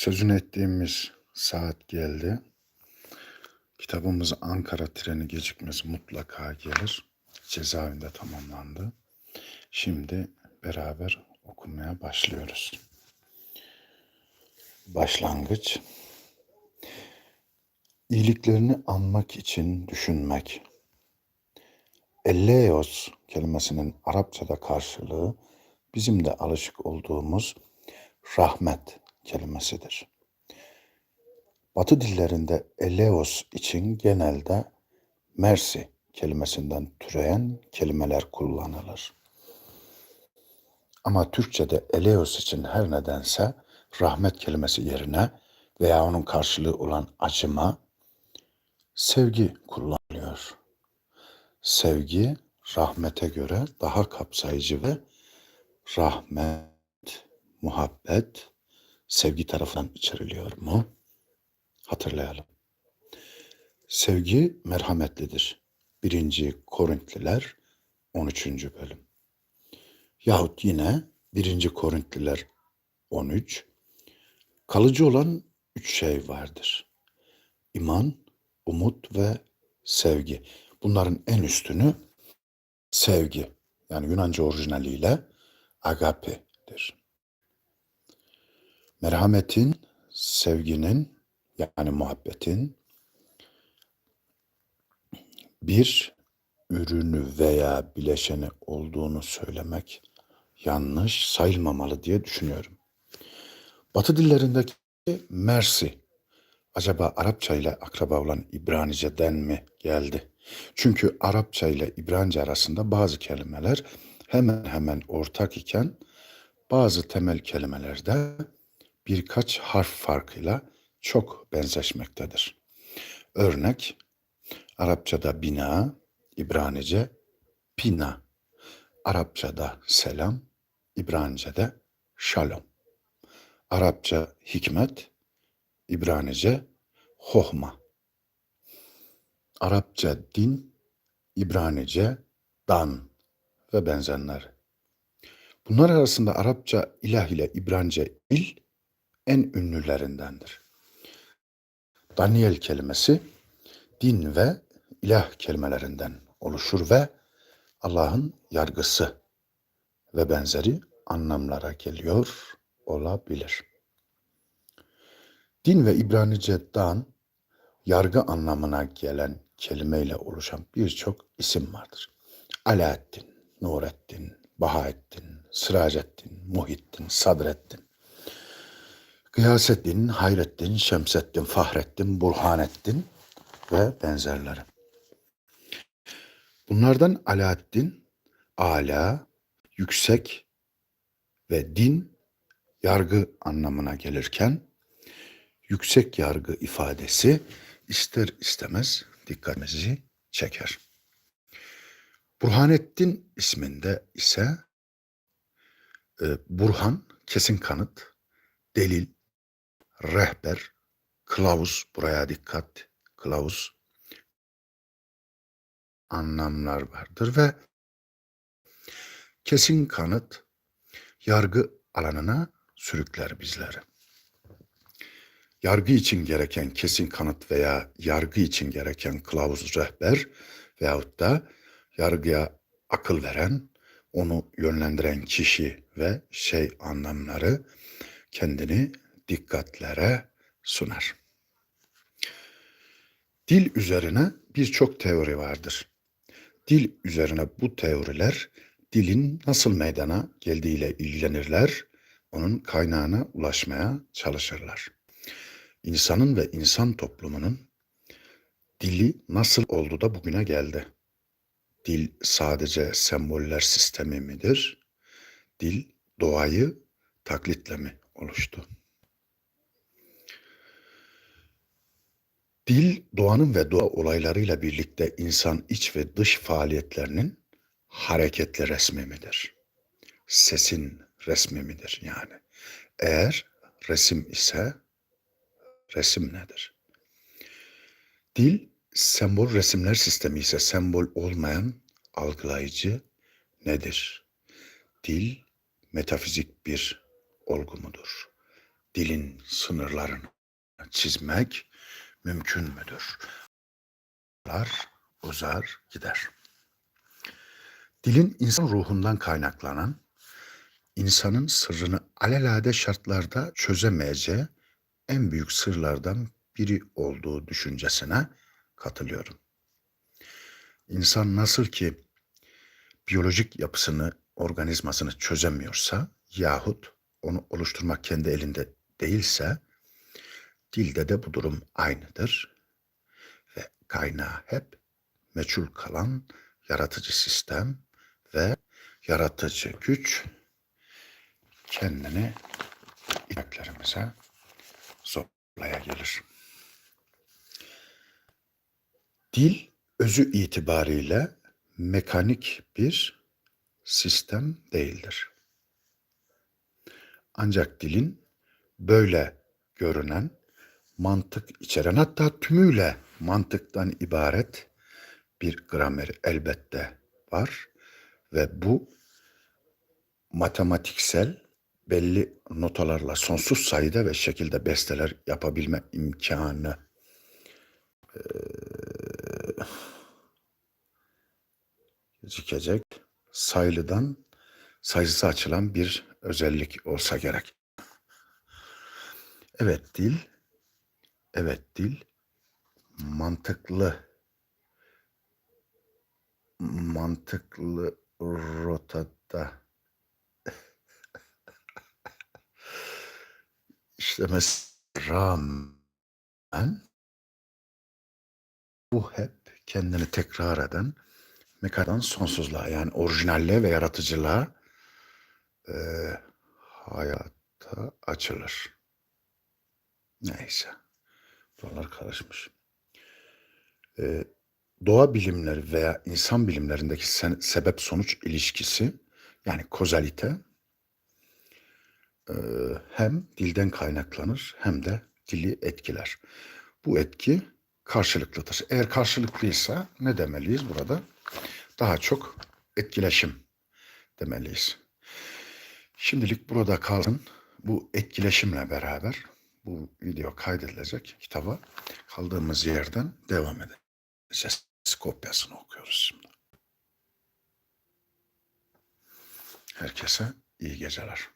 Sözünü ettiğimiz saat geldi. Kitabımız Ankara treni gecikmesi mutlaka gelir. Cezaevinde tamamlandı. Şimdi beraber okumaya başlıyoruz. Başlangıç. İyiliklerini anmak için düşünmek. Elleos kelimesinin Arapçada karşılığı bizim de alışık olduğumuz rahmet kelimesidir. Batı dillerinde eleos için genelde mersi kelimesinden türeyen kelimeler kullanılır. Ama Türkçe'de eleos için her nedense rahmet kelimesi yerine veya onun karşılığı olan acıma, sevgi kullanılıyor. Sevgi rahmete göre daha kapsayıcı ve rahmet, muhabbet, sevgi tarafından içeriliyor mu? Hatırlayalım. Sevgi merhametlidir. 1. Korintliler 13. bölüm. Yahut yine 1. Korintliler 13. Kalıcı olan üç şey vardır. İman, umut ve sevgi. Bunların en üstünü sevgi. Yani Yunanca orijinaliyle agape'dir. Merhametin, sevginin yani muhabbetin bir ürünü veya bileşeni olduğunu söylemek yanlış sayılmamalı diye düşünüyorum. Batı dillerindeki mersi acaba Arapça ile akraba olan İbranice'den mi geldi? Çünkü Arapça ile İbranice arasında bazı kelimeler hemen hemen ortak iken bazı temel kelimelerde birkaç harf farkıyla çok benzeşmektedir. Örnek Arapçada bina, İbranice pina. Arapçada selam, İbranice'de şalom. Arapça hikmet, İbranice hohma. Arapça din, İbranice dan ve benzerler. Bunlar arasında Arapça ilah ile İbranice il en ünlülerindendir. Daniel kelimesi din ve ilah kelimelerinden oluşur ve Allah'ın yargısı ve benzeri anlamlara geliyor olabilir. Din ve İbranice'den yargı anlamına gelen kelimeyle oluşan birçok isim vardır. Alaaddin, Nurettin, Bahaettin, Sıracettin, Muhittin, Sadrettin. Gıyasettin, Hayrettin, Şemsettin, Fahrettin, Burhanettin ve benzerleri. Bunlardan Alaaddin, ala, yüksek ve din, yargı anlamına gelirken, yüksek yargı ifadesi ister istemez dikkatimizi çeker. Burhanettin isminde ise e, Burhan kesin kanıt, delil, rehber, kılavuz, buraya dikkat, kılavuz anlamlar vardır ve kesin kanıt yargı alanına sürükler bizleri. Yargı için gereken kesin kanıt veya yargı için gereken kılavuz rehber veyahut da yargıya akıl veren, onu yönlendiren kişi ve şey anlamları kendini dikkatlere sunar. Dil üzerine birçok teori vardır. Dil üzerine bu teoriler dilin nasıl meydana geldiğiyle ilgilenirler, onun kaynağına ulaşmaya çalışırlar. İnsanın ve insan toplumunun dili nasıl oldu da bugüne geldi? Dil sadece semboller sistemi midir? Dil doğayı taklitle mi oluştu? Dil, doğanın ve doğa olaylarıyla birlikte insan iç ve dış faaliyetlerinin hareketli resmi midir? Sesin resmi midir yani? Eğer resim ise resim nedir? Dil, sembol resimler sistemi ise sembol olmayan algılayıcı nedir? Dil, metafizik bir olgu mudur? dilin sınırlarını çizmek mümkün müdür? Uzar gider. Dilin insan ruhundan kaynaklanan, insanın sırrını alelade şartlarda çözemeyeceği en büyük sırlardan biri olduğu düşüncesine katılıyorum. İnsan nasıl ki biyolojik yapısını, organizmasını çözemiyorsa yahut onu oluşturmak kendi elinde değilse dilde de bu durum aynıdır ve kaynağı hep meçhul kalan yaratıcı sistem ve yaratıcı güç kendini ineklerimize zorlaya gelir. Dil özü itibariyle mekanik bir sistem değildir. Ancak dilin böyle görünen, mantık içeren hatta tümüyle mantıktan ibaret bir grameri elbette var. Ve bu matematiksel belli notalarla sonsuz sayıda ve şekilde besteler yapabilme imkanı. E, gözükecek sayılıdan sayısı açılan bir özellik olsa gerek. Evet dil, evet dil mantıklı mantıklı rotada işlemesi rağmen bu hep kendini tekrar eden mekadan sonsuzluğa yani orijinalliğe ve yaratıcılığa e, hayata açılır. Neyse. Buralar karışmış. E, doğa bilimleri veya insan bilimlerindeki se- sebep sonuç ilişkisi yani kozalite e, hem dilden kaynaklanır hem de dili etkiler. Bu etki karşılıklıdır. Eğer karşılıklıysa ne demeliyiz burada? Daha çok etkileşim demeliyiz. Şimdilik burada kalın. Bu etkileşimle beraber bu video kaydedilecek kitaba kaldığımız yerden devam edeceğiz. Kopyasını okuyoruz şimdi. Herkese iyi geceler.